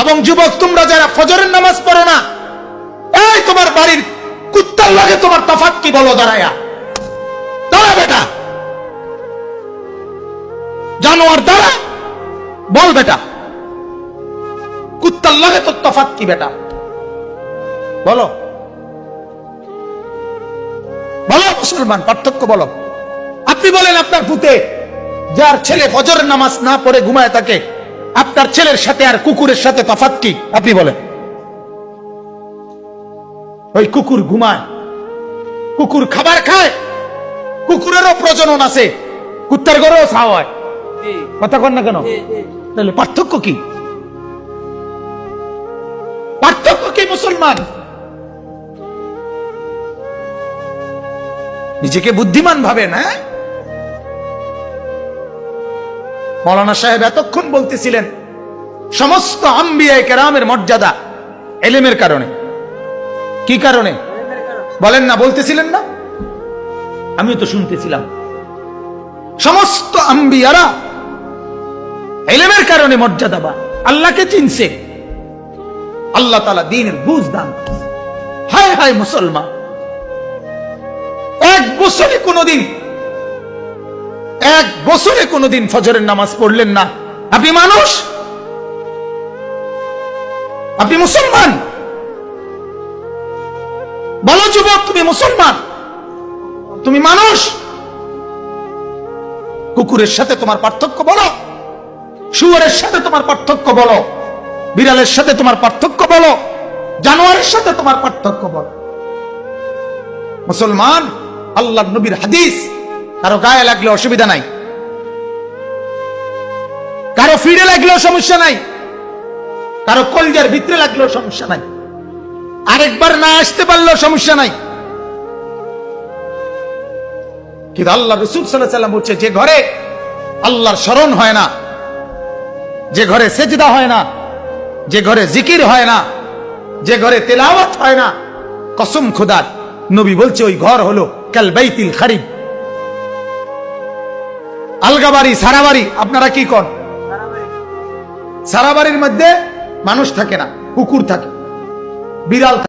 এবং যুবক, তোমরা যারা ফজরের নামাজ পড়ো না, এই তোমার বাড়ির কুত্তার লাগে তোমার তফাৎ কি বলো দাঁড়ায়া? দাঁড়া বেটা। জানোয়ার, দাঁড়া। বল বেটা। কুত্তার লাগে তোর তফাৎ কি বেটা? বলো। বলো মুসলমান, পার্থক্য বলো। আপনি বলেন আপনার ভূতে যার ছেলে ফজরের নামাজ না পড়ে ঘুমায় থাকে আপনার ছেলের সাথে আর কুকুরের সাথে তফাৎ কি? আপনি বলেন। ওই কুকুর ঘুমায় কুকুর খাবার খায় কুকুরেরও প্রজনন আছে কুত্তার ঘরেও ছাও কথা কন না কেন? তাহলে পার্থক্য কি? পার্থক্য কি মুসলমান? নিজেকে বুদ্ধিমান ভাবে না মৌলানা সাহেব এতক্ষণ বলতেছিলেন, সমস্ত আম্বিয়ায় কেরামের মর্যাদা এলেমের কারণে। কি কারণে? বলেন না, বলতেছিলেন না? আমিও তো শুনতেছিলাম। সমস্ত আম্বিয়ারা এলেমের কারণে মর্যাদাবান, আল্লাহকে চিনছে। আল্লাহ তালা দিনের বুঝ দান হায় হায় মুসলমান, এক বছরে কোনোদিন এক বছরে কোনোদিন ফজরের নামাজ পড়লেন না। আপনি মানুষ? আপনি মুসলমান? বলো যুবক, তুমি মুসলমান? তুমি মানুষ? কুকুরের সাথে তোমার পার্থক্য বলো। শুয়ারের সাথে তোমার পার্থক্য বলো। বিড়ালের সাথে তোমার পার্থক্য বলো। জানোয়ারের সাথে তোমার পার্থক্য বলো। মুসলমান আল্লাহ নবীর হাদিস কারও গায়ে লাগলে অসুবিধা নাই। কারও ফিরে লাগলেও সমস্যা নাই। কারও কলজার ভিতরে লাগলেও সমস্যা নাই। আরেকবার না আসতে পারলেও সমস্যা নাই। কিন্তু আল্লাহ রসুল সাল্লাম বলছে, যে ঘরে আল্লাহর স্মরণ হয় না, যে ঘরে সেজদা হয় না, যে ঘরে জিকির হয় না, যে ঘরে তেলাওয়াত হয় না, কসম খুদার, নবী বলছে, ওই ঘর হলো কাল বাইতিল খারিব। আলগা সারাবাড়ি সারা বাড়ি, আপনারা কি কন? সারাবাড়ির মধ্যে মানুষ থাকে না, কুকুর থাকে, বিড়াল থাকে।